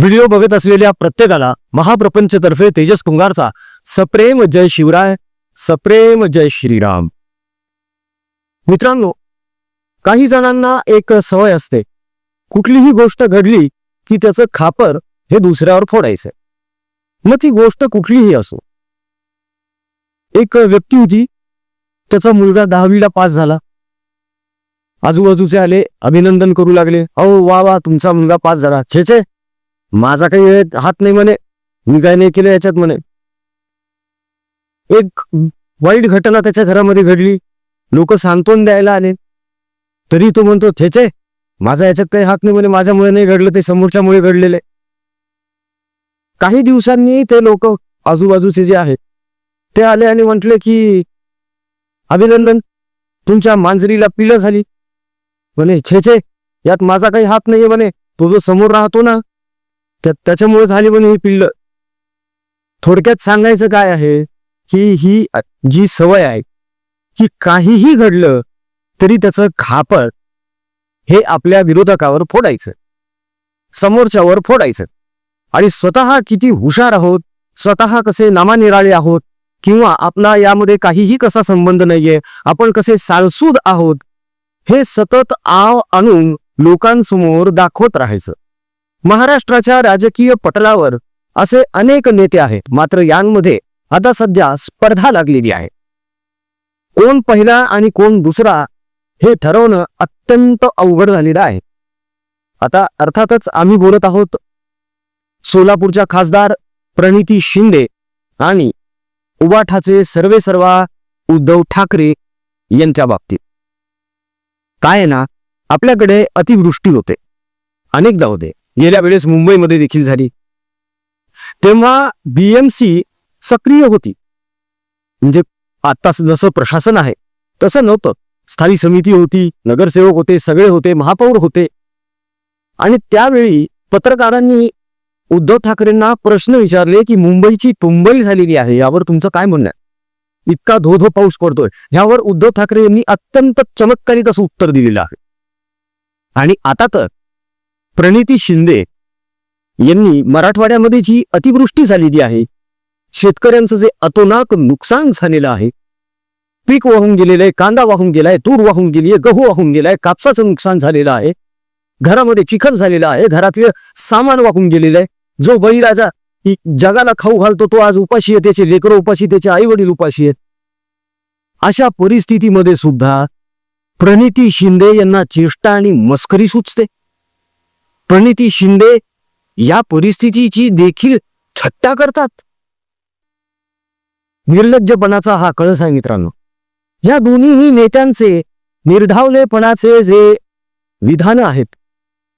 Video बघत असलेल्या प्रत्येकाला महाप्रपंचतर्फे तेजस कुंगारचा सप्रेम जय शिवराय सप्रेम जय श्रीराम. मित्रांनो काही जणांना एक सवय असते. कुठलीही गोष्ट घडली की त्याचं खापर हे दुसऱ्यावर फोडायचं. मग ती गोष्ट कुठलीही असो. एक व्यक्ती होती त्याचा मुलगा दहावीला पास झाला. आजूबाजूचे आले अभिनंदन करू लागले. अहो वा वा तुमचा मुलगा पास झाला. छे छे. माझा काही हात नाही म्हणे. मी काय नाही केलं याच्यात म्हणे. एक वाईट घटना त्याच्या घरामध्ये घडली. लोक सांत्वन द्यायला आले. तरी तो म्हणतो थेचे माझा याच्यात काही हात नाही म्हणे. माझ्यामुळे नाही घडलं ते समोरच्यामुळे घडलेले काही दिवसांनी ते लोक आजूबाजूचे जे आहेत ते आले आणि म्हटले की अभिनंदन तुमच्या मांजरीला पिलं झाली. म्हणे छेचे यात माझा काही हात नाहीये म्हणे. तो जो समोर राहतो ना त्या त्याच्यामुळे झाली पण ही पिल्ल. थोडक्यात सांगायचं काय आहे की ही जी सवय आहे की काहीही घडलं तरी त्याचं खापर हे आपल्या विरोधकावर फोडायचं. समोरच्यावर फोडायचं. आणि स्वतः किती हुशार आहोत स्वतः कसे नामानिराळे आहोत किंवा आपला यामध्ये काहीही कसा संबंध नाहीये आपण कसे साळसूद आहोत हे सतत आव आणून लोकांसमोर दाखवत राहायचं. महाराष्ट्राच्या राजकीय पटलावर असे अनेक नेते आहेत. मात्र यांमध्ये आता सध्या स्पर्धा लागलेली आहे. कोण पहिला आणि कोण दुसरा हे ठरवणं अत्यंत अवघड झालेलं आहे. आता अर्थातच आम्ही बोलत आहोत सोलापूरच्या खासदार प्रणिती शिंदे आणि उबाठाचे सर्वे सर्वा उद्धव ठाकरे यांच्या बाबतीत. काय आहे ना आपल्याकडे अतिवृष्टी होते. अनेकदा होते. गेल्या वेळेस मुंबईमध्ये देखील झाली. तेव्हा बीएमसी सक्रिय होती. म्हणजे आता जसं प्रशासन आहे तसं नव्हतं. स्थायी समिती होती नगरसेवक होते सगळे होते महापौर होते. आणि त्यावेळी पत्रकारांनी उद्धव ठाकरेंना प्रश्न विचारले की मुंबईची तुंबई झालेली आहे यावर तुमचं काय म्हणणं आहे? इतका धो धो पाऊस पडतोय. यावर उद्धव ठाकरे यांनी अत्यंत चमत्कारिक असं उत्तर दिलेलं आहे. आणि आता तर प्रणिती शिंदे यांनी मराठवाड्यामध्ये जी अतिवृष्टी झालेली आहे शेतकऱ्यांचं जे अतोनाक नुकसान झालेलं आहे पीक वाहून गेलेलं आहे कांदा वाहून गेलाय तूर वाहून गेली आहे गहू वाहून गेलाय कापसाचं नुकसान झालेलं आहे घरामध्ये चिखल झालेला आहे घरातलं सामान वाहून गेलेलं आहे जो बळीराजा की जगाला खाऊ घालतो तो आज उपाशी आहे त्याचे लेकरं उपाशी त्याचे आई वडील उपाशी आहेत. अशा परिस्थितीमध्ये सुद्धा प्रणिती शिंदे यांना चेष्टा आणि मस्करी सुचते. प्रणिती शिंदे या परिस्थितीची देखील थट्टा करतात. निर्लज्जपणाचा हा कळस आहे मित्रांनो. या दोन्हीही नेत्यांचे निर्धावलेपणाचे जे विधानं आहेत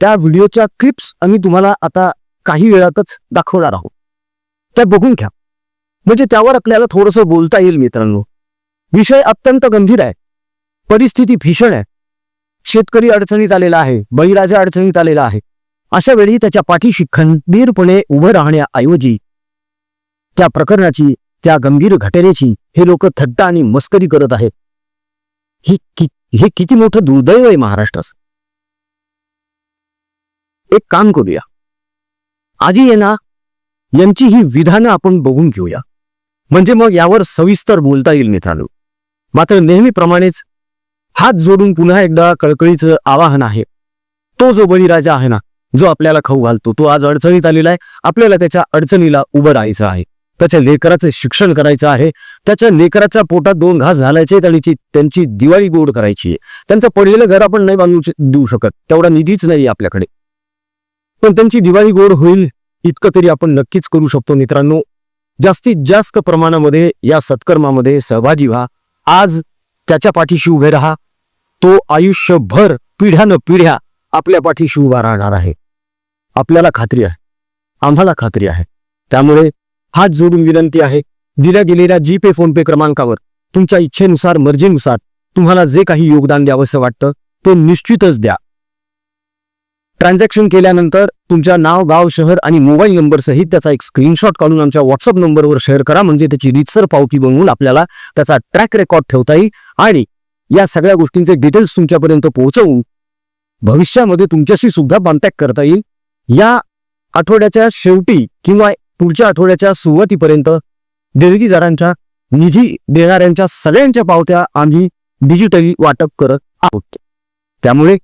त्या व्हिडिओच्या क्लिप्स आम्ही तुम्हाला आता काही वेळातच दाखवणार आहोत. त्या बघून घ्या. म्हणजे त्यावर आपल्याला थोडंसं बोलता येईल मित्रांनो. विषय अत्यंत गंभीर आहे. परिस्थिती भीषण आहे. शेतकरी अडचणीत आलेला आहे बळीराजा अडचणीत आलेला आहे. अशा वेळी त्याच्या पाठीशी खंबीरपणे उभं राहण्याऐवजी त्या प्रकरणाची त्या गंभीर घटनेची हे लोक थट्टा आणि मस्करी करत आहेत. ही कि हे किती मोठं दुर्दैव आहे महाराष्ट्राचं. एक काम करूया. आधी आहे यांची ही विधानं आपण बघून घेऊया. म्हणजे मग यावर सविस्तर बोलता येईल मित्रांनो. मात्र नेहमीप्रमाणेच हात जोडून पुन्हा एकदा कळकळीचं आवाहन आहे. तो जो बळीराजा आहे ना जो आपल्याला खाऊ घालतो तो आज अडचणीत आलेला आहे. आपल्याला त्याच्या अडचणीला उभं राहायचं आहे. त्याच्या लेकराचं शिक्षण करायचं आहे. त्याच्या लेकराच्या पोटात दोन घास घालायचे आणि त्यांची दिवाळी गोड करायची आहे. त्यांचं पडलेलं घर आपण नाही बांधू देऊ शकत. तेवढा निधीच नाही आपल्याकडे. पण त्यांची दिवाळी गोड होईल इतकं तरी आपण नक्कीच करू शकतो मित्रांनो. जास्तीत जास्त प्रमाणामध्ये या सत्कर्मामध्ये सहभागी व्हा. आज त्याच्या पाठीशी उभे राहा. तो आयुष्यभर पिढ्यानं पिढ्या आपल्या पाठीशी उभा राहणार आहे. आपल्याला खात्री आहे. आम्हाला खात्री आहे. त्यामुळे हात जोडून विनंती आहे दिल्या गेलेल्या जी पे फोन पे क्रमांकावर तुमच्या इच्छेनुसार मर्जीनुसार तुम्हाला जे काही योगदान द्यावंसं वाटतं ते निश्चितच द्या. ट्रान्झॅक्शन केल्यानंतर तुमच्या नाव गाव शहर आणि मोबाईल नंबरसहित त्याचा एक स्क्रीनशॉट काढून आमच्या व्हॉट्सअप नंबरवर शेअर करा म्हणजे त्याची रितसर पावती बनवून आपल्याला त्याचा ट्रॅक रेकॉर्ड ठेवता येईल आणि या सगळ्या गोष्टींचे डिटेल्स तुमच्यापर्यंत पोहोचवून भविष्यामध्ये तुमच्याशी सुद्धा कॉन्टॅक्ट करता येईल. या आठवड्याच्या शेवटी किंवा पुढच्या आठवड्याच्या सुरुवातीपर्यंत देणगीदारांच्या निधी देणाऱ्यांच्या सगळ्यांच्या पावत्या आम्ही डिजिटली वाटप करत आहोत. त्यामुळे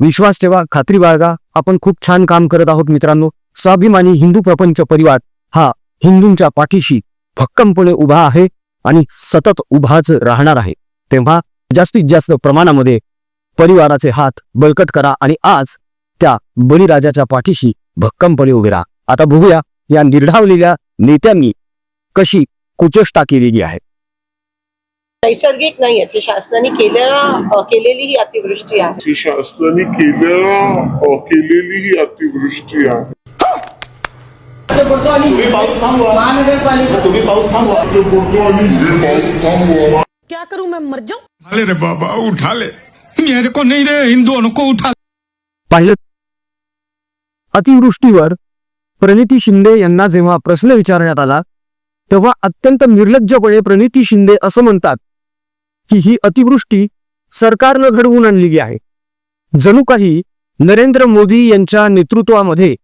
विश्वास ठेवा खात्री बाळगा. आपण खूप छान काम करत आहोत मित्रांनो. स्वाभिमानी हिंदू प्रपंच परिवार हा हिंदूंच्या पाठीशी भक्कमपणे उभा आहे आणि सतत उभाच राहणार आहे. तेव्हा जास्तीत जास्त प्रमाणामध्ये परिवाराचे हात बळकट करा आणि आज त्या बळीराजाच्या पाठीशी भक्कमपणे उभे राहा. आता बघूया या निर्ढावलेल्या नेत्यांनी कशी कुचेष्टा केलेली आहे. नैसर्गिक नाही याची शासनाने केलेला अ, केलेली ही अतिवृष्टी आहे. शासनाने केल्या केलेली ही अतिवृष्टी आहे. क्या करूं मैं? मर जाऊं? उठा ले रे बाबा उठा ले। मेरे को नहीं रे इन दोनों को उठा पाहिलं अतिवृष्टीवर प्रणिती शिंदे यांना जेव्हा प्रश्न विचारण्यात आला तेव्हा अत्यंत निर्लज्जपणे प्रणिती शिंदे असं म्हणतात की ही अतिवृष्टी सरकारनं घडवून आणलेली आहे. जणू काही नरेंद्र मोदी यांच्या नेतृत्वामध्ये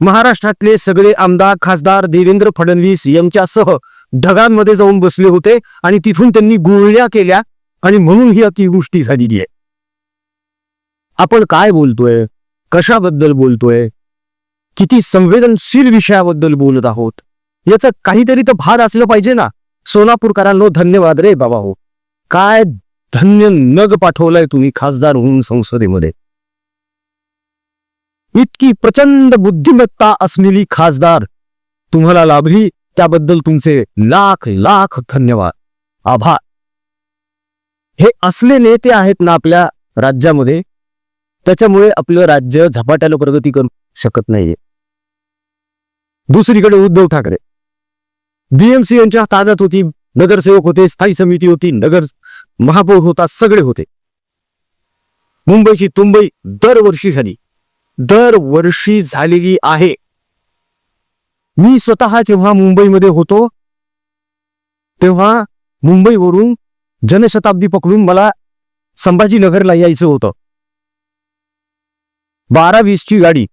महाराष्ट्रातले सगळे आमदार खासदार देवेंद्र फडणवीस यांच्यासह ढगांमध्ये जाऊन बसले होते आणि तिथून त्यांनी गुळण्या केल्या आणि म्हणून ही अतिवृष्टी झालेली आहे. आपण काय बोलतोय? कशाबद्दल बोलतोय? किती संवेदनशील विषयाबद्दल बोलत आहोत? याचं काहीतरी तर भार असलं पाहिजे ना. सोलापूरकरांनो धन्यवाद रे बाबा हो. काय धन्य नग पाठवलाय तुम्ही खासदार होऊन संसदेमध्ये. इतकी प्रचंड बुद्धिमत्ता असलेली खासदार. तुम्हाला लाभली त्याबद्दल तुमचे लाख लाख धन्यवाद. आभार. हे असले नेते आहेत ना आपल्या राज्यामध्ये? त्याच्यामुळे आपलं राज्य झपाट्याला प्रगती करू शकत नाहीये. दुसरीकडे उद्धव ठाकरे. बीएमसी यांच्या ताब्यात होती नगरसेवक होते स्थायी समिती होती नगर महापौर होता सगळे होते. मुंबईची तुंबई दरवर्षी झाली. दरवर्षी झालेली आहे. मी स्वतः जेव्हा मुंबईमध्ये होतो तेव्हा मुंबईवरून जनशताब्दी पकडून मला संभाजीनगरला यायचं होतं. बारा वीसची गाडी.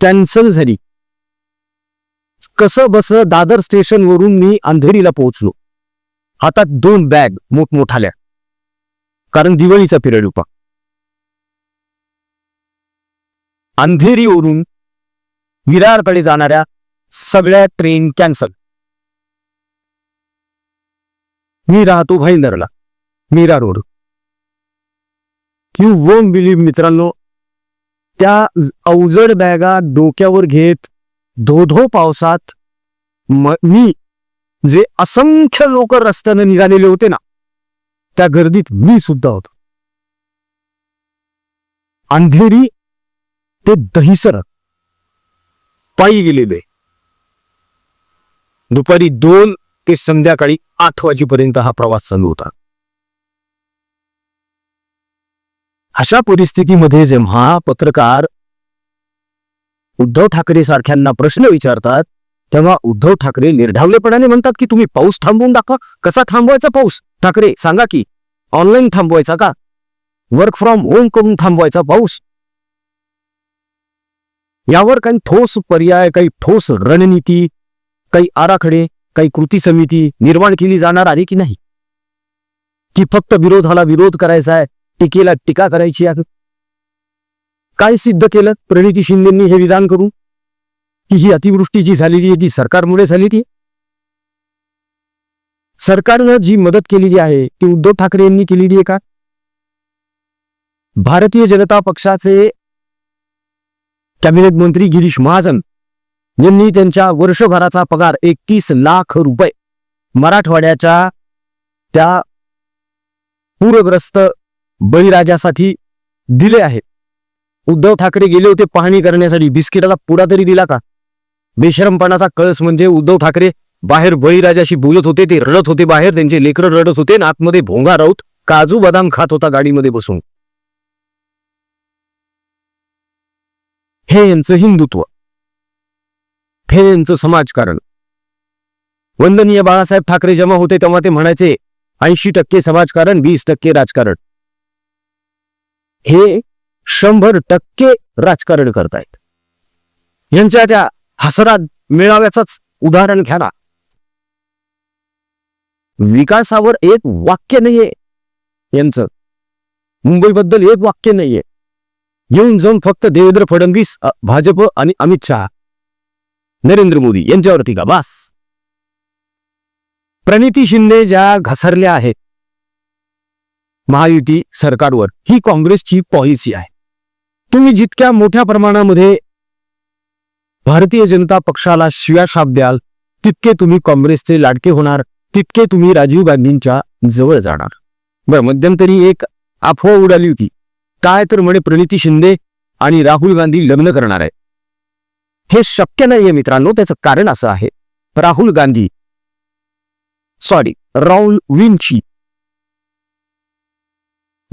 कॅन्सल झाली. कसं बस दादर स्टेशन वरून मी अंधेरीला पोहोचलो. हातात दोन बॅग मोठमोठाल्या. कारण दिवाळीचा पिरियड होता. अंधेरीवरून विरारकडे जाणाऱ्या सगळ्या ट्रेन कॅन्सल. मी राहतो भाईंदरला Mira road. You won't believe मित्रांनो त्या अवजड बॅगा डोक्यावर घेत धोधो पावसात मी जे असंख्य लोक रस्त्यानं निघालेले होते ना त्या गर्दीत मी सुद्धा होतो. अंधेरी ते दहिसर पायी गेलेले दुपारी दोन ते संध्याकाळी आठ वाजेपर्यंत हा प्रवास चालू होता. अशा परिस्थितीमध्ये जेव्हा पत्रकार उद्धव ठाकरे सारख्यांना प्रश्न विचारतात तेव्हा उद्धव ठाकरे निर्ढावलेपणाने म्हणतात की तुम्ही पाऊस थांबवून दाखवा. कसा थांबवायचा पाऊस? ठाकरे सांगा की ऑनलाईन थांबवायचा का? वर्क फ्रॉम होम करून थांबवायचा पाऊस? यावर काही ठोस पर्याय काही ठोस रणनीती काही आराखडे काही कृती समिती निर्माण केली जाणार आली की नाही? की फक्त विरोधाला विरोध करायचा आहे? टीकेला टीका करायची आहे. काय सिद्ध केलं? प्रणिती शिंदेंनी हे विधान करून? की ही अतिवृष्टी जी झालेली आहे ती सरकारमुळे झालेली आहे? सरकारनं जी मदत केलेली आहे ती उद्धव ठाकरे यांनी केलेली आहे का? भारतीय जनता पक्षाचे कॅबिनेट मंत्री गिरीश महाजन यांनी त्यांच्या वर्षभराचा पगार एकतीस लाख रुपये मराठवाड्याच्या त्या पूरग्रस्त बळीराजासाठी दिले आहेत. उद्धव ठाकरे गेले होते पाहणी करण्यासाठी. बिस्किटाचा पुडा तरी दिला का? बेशरमपणाचा कळस म्हणजे उद्धव ठाकरे बाहेर बळीराजाशी बोलत होते ते रडत होते बाहेर. त्यांचे लेकरं रडत होते आणि आतमध्ये भोंगा राऊत काजू बदाम खात होता गाडीमध्ये बसून. हे यांचं हिंदुत्व. हे यांचं समाजकारण. वंदनीय बाळासाहेब ठाकरे जमा होते तेव्हा ते म्हणायचे ऐंशी टक्के समाजकारण वीस टक्के राजकारण. हे शंभर टक्के राजकारण करतायत. यांच्या त्या हसरात मेळाव्याचंच उदाहरण घ्या ना. विकासावर एक वाक्य नाहीये. यांचं. मुंबईबद्दल एक वाक्य नाहीये. येऊन जाऊन फक्त देवेंद्र फडणवीस भाजप आणि अमित शहा. नरेंद्र मोदी यांच्यावर टीका बास. प्रणिती शिंदे ज्या घसरल्या आहेत महायुती सरकारवर ही काँग्रेसची पॉलिसी आहे. तुम्ही जितक्या मोठ्या प्रमाणामध्ये भारतीय जनता पक्षाला शिव्या शाप द्याल तितके तुम्ही काँग्रेसचे लाडके होणार तितके तुम्ही राजीव गांधींच्या जवळ जाणार. बरं मध्यंतरी एक अफवा उडाली होती. काय तर म्हणे प्रणिती शिंदे आणि राहुल गांधी लग्न करणार आहे हे शक्य नाहीये मित्रांनो त्याचं कारण असं आहे. राहुल गांधी सॉरी राहुल विंची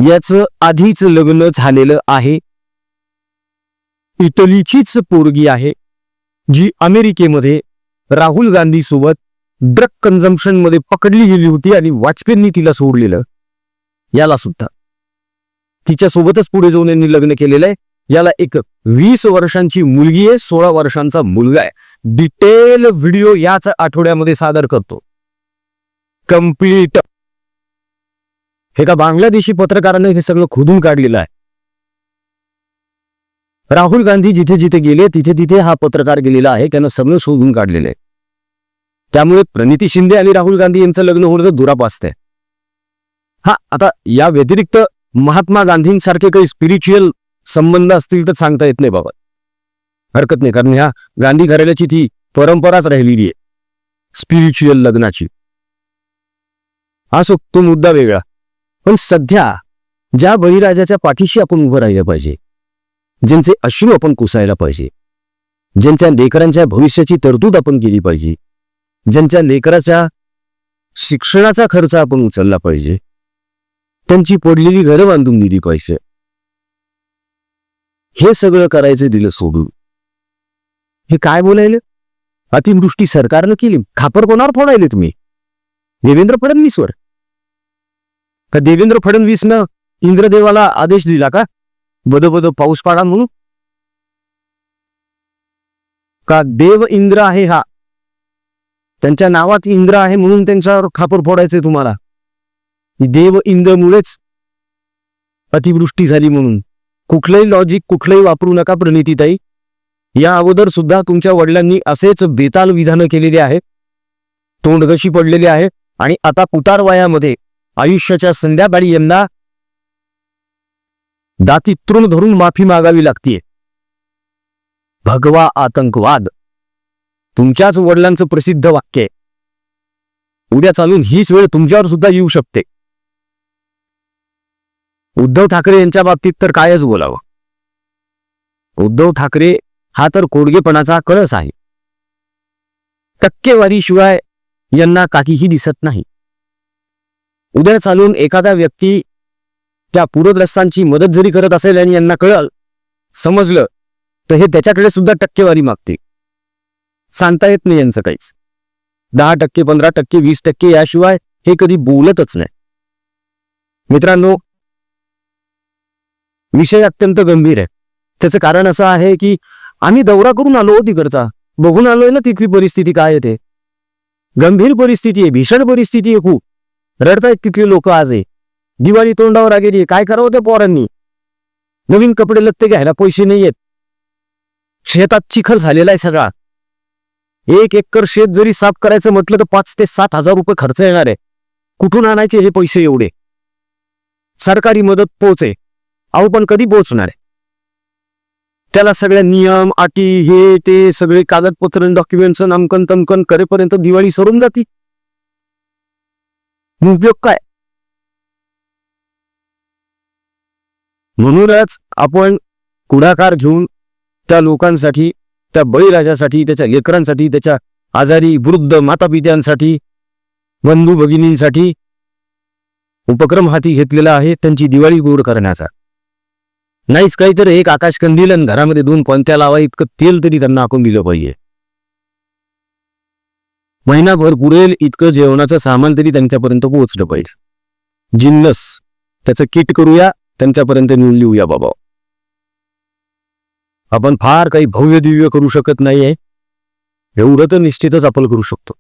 याचं आधीच लग्न झालेलं आहे. इटलीचीच पोरगी आहे जी अमेरिकेमध्ये राहुल गांधी सोबत ड्रग कन्झम्पशनमध्ये पकडली गेली होती आणि वाजपेयींनी तिला सोडलेलं. याला सुद्धा. तिच्यासोबतच पुढे जाऊन यांनी लग्न केलेलं आहे. याला एक वीस वर्षांची मुलगी आहे सोळा वर्षांचा मुलगा आहे. डिटेल व्हिडिओ याच आठवड्यामध्ये सादर करतो. कंप्लीट हे का बांगलादेशी पत्रकारानं हे सगळं खोदून काढलेलं आहे. राहुल गांधी जिथे जिथे गेले तिथे तिथे हा पत्रकार गेलेला आहे त्यानं सगळं शोधून काढलेलं आहे. त्यामुळे प्रणिती शिंदे आणि राहुल गांधी यांचं लग्न होणं तर दुरापास्त आहे हा आता या व्यतिरिक्त महात्मा गांधींसारखे काही स्पिरिच्युअल संबंध असतील तर सांगता येत नाही बाबा. हरकत नाही कारण ह्या गांधी घराण्याची ती परंपराच राहिलेली आहे. स्पिरिच्युअल लग्नाची. असो तो मुद्दा वेगळा. पण सध्या ज्या बळीराजाच्या पाठीशी आपण उभं राहिलं पाहिजे ज्यांचे अश्रू आपण कुसायला पाहिजे ज्यांच्या लेकरांच्या भविष्याची तरतूद आपण केली पाहिजे ज्यांच्या लेकराच्या शिक्षणाचा खर्च आपण उचलला पाहिजे त्यांची पडलेली घरं बांधून दिली पाहिजे. हे सगळं करायचं दिलं सोडून. हे काय बोलायलं? अतिवृष्टी सरकारनं केली. खापर कोणावर फोडायले तुम्ही देवेंद्र फडणवीसवर. का देवेंद्र फडणवीसनं इंद्रदेवाला आदेश दिला का? बद पाऊस पाडा म्हणून? का देव इंद्र आहे हा? त्यांच्या नावात इंद्र आहे म्हणून त्यांच्यावर खापर फोडायचंय तुम्हाला? देव इंद्रमुळेच अतिवृष्टी झाली म्हणून. कुठलंही लॉजिक कुठलंही वापरू नका प्रणितीताई. या अगोदर सुद्धा तुमच्या वडिलांनी असेच बेताल विधानं केलेली आहे तोंडगशी पडलेली आहे आणि आता उतार वयामध्ये आयुष्याच्या संध्याकाळी यांना दाती तृण धरून माफी मागावी लागतीये. भगवा आतंकवाद. तुमच्याच वडिलांचं प्रसिद्ध वाक्य आहे. उद्या चालून हीच वेळ तुमच्यावर सुद्धा येऊ शकते. उद्धव ठाकरे यांच्या बाबतीत तर कायच बोलावं. उद्धव ठाकरे हा तर कोडगेपणाचा कळस आहे. टक्केवारीशिवाय यांना काहीही दिसत नाही. उद्या चालून एखादा व्यक्ती त्या पूरग्रस्तांची मदत जरी करत असेल आणि यांना कळल समजलं तर हे त्याच्याकडे सुद्धा टक्केवारी मागते सांगता येत नाही यांचं काहीच. दहा टक्के पंधरा टक्के वीस टक्के याशिवाय हे कधी बोलतच नाही. मित्रांनो विषय अत्यंत गंभीर आहे. त्याचं कारण असं आहे की आम्ही दौरा करून आलो तिकडचा. बघून आलोय ना तिथली परिस्थिती काय येते गंभीर परिस्थिती आहे भीषण परिस्थिती आहे खूप. रडतायत तिथली लोक आज आहे दिवाळी तोंडावर आलेली काय करावं त्या पोरांनी? नवीन कपडे लत्ते घ्यायला पैसे नाही आहेत. शेतात चिखल झालेला आहे सगळा. एक एकर शेत जरी साफ करायचं म्हटलं तर पाच ते सात हजार रुपये खर्च येणार आहे. कुठून आणायचे हे पैसे एवढे? सरकारी मदत पोहोचे. अहो पण कधी पोहोचणार आहे? त्याला सगळ्या नियम अटी हे ते सगळे कागदपत्र डॉक्युमेंट्स नामकन तमकन करेपर्यंत दिवाळी सरून जाती. उपयोग काय? म्हणूनच आपण पुढाकार घेऊन त्या लोकांसाठी त्या बळीराजासाठी त्याच्या लेकरांसाठी त्याच्या आजारी वृद्ध मातापित्यांसाठी बंधू भगिनींसाठी उपक्रम हाती घेतलेला आहे त्यांची दिवाळी गोड करण्याचा. नाहीच काहीतरी एक आकाशकंदील आणि घरामध्ये दोन पंत्या लावा इतकं तेल तरी त्यांना आखून दिलं पाहिजे. महिनाभर पुरेल इतकं जेवणाचं सामान तरी त्यांच्यापर्यंत पोहोचलं पाहिजे. जिन्नस त्याचं किट करूया त्यांच्यापर्यंत नेऊन लिहूया बाबा. आपण फार काही भव्य दिव्य करू शकत नाहीये. एवढं तर निश्चितच आपण करू शकतो.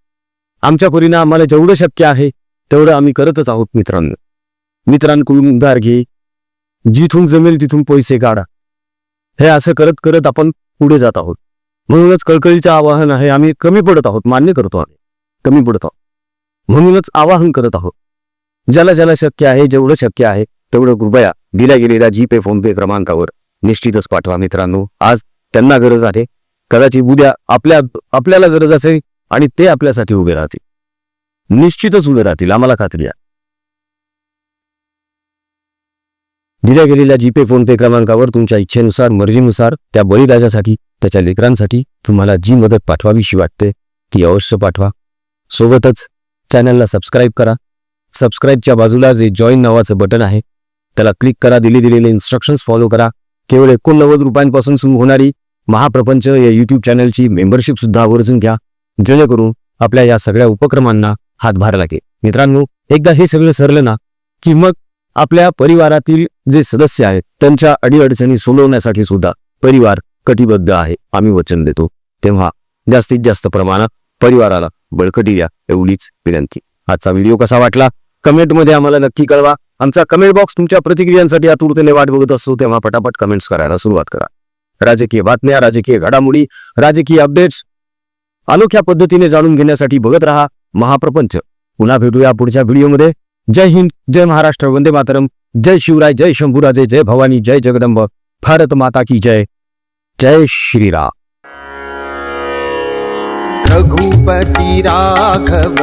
आमच्या परीनं आम्हाला जेवढं शक्य आहे तेवढं आम्ही करतच आहोत मित्रांनो. मित्रांकडून उधार घे. जिथून जमेल तिथून पैसे काढा. हे असं करत करत आपण पुढे जात आहोत. म्हणूनच कळकळीचं आवाहन आहे आम्ही कमी पडत आहोत मान्य करतो आम्ही. कमी पडत आहोत. म्हणूनच आवाहन करत आहोत. ज्याला ज्याला शक्य आहे जेवढं शक्य आहे तेवढं कृपया दिल्या गेलेल्या जी पे फोन पे क्रमांकावर निश्चितच पाठवा मित्रांनो. आज त्यांना गरज आहे. कदाचित उद्या आपल्या आपल्याला गरज असेल आणि ते आपल्यासाठी उभे राहतील. निश्चितच उभे राहतील. आम्हाला खात्री आहे. दिल्या गेलेल्या जीपे फोन पे क्रमांकावर तुमच्या इच्छेनुसार मर्जीनुसार त्या बळीराजासाठी त्याच्या लेकरांसाठी तुम्हाला जी मदत पाठवावीशी वाटते ती अवश्य पाठवा. सोबतच चॅनलला सबस्क्राईब करा. सबस्क्राईबच्या बाजूला जे जॉईन नावाचं बटन आहे त्याला क्लिक करा. दिले दिलेले इन्स्ट्रक्शन्स फॉलो करा. केवळ एकोणनव्वद रुपयांपासून सुरू होणारी महाप्रपंच या यूट्यूब चॅनलची मेंबरशिप सुद्धा आवर्जून घ्या. जेणेकरून आपल्या या सगळ्या उपक्रमांना हातभार लागेल मित्रांनो एकदा हे सगळं सरलं ना की मग आपल्या परिवारातील जे सदस्य आहेत त्यांच्या अडीअडचणी सोडवण्यासाठी सुद्धा परिवार कटिबद्ध आहे आम्ही वचन देतो. तेव्हा जास्तीत जास्त प्रमाणात परिवाराला बळकटी द्या एवढीच विनंती. आजचा व्हिडिओ कसा वाटला? कमेंटमध्ये आम्हाला नक्की कळवा. आमचा कमेंट बॉक्स तुमच्या प्रतिक्रियांसाठी आतुरतेने वाट बघत असतो तेव्हा पटापट कमेंट्स करायला सुरुवात करा. राजकीय बातम्या राजकीय घडामोडी राजकीय अपडेट्स अनोख्या पद्धतीने जाणून घेण्यासाठी बघत रहा महाप्रपंच. पुन्हा भेटूया पुढच्या व्हिडिओमध्ये. जय हिंद जय महाराष्ट्र वंदे मातरम। जय शिवराय जय शंभूराजे जय भवानी जय जगदंब। भारत माता की जय। जय श्रीराम। रघुपति राघव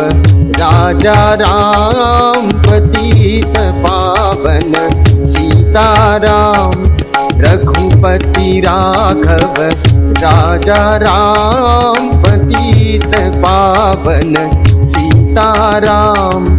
राजा राम पतित पावन सीताराम। रघुपति राघव राजा राम पतित पावन सीताराम।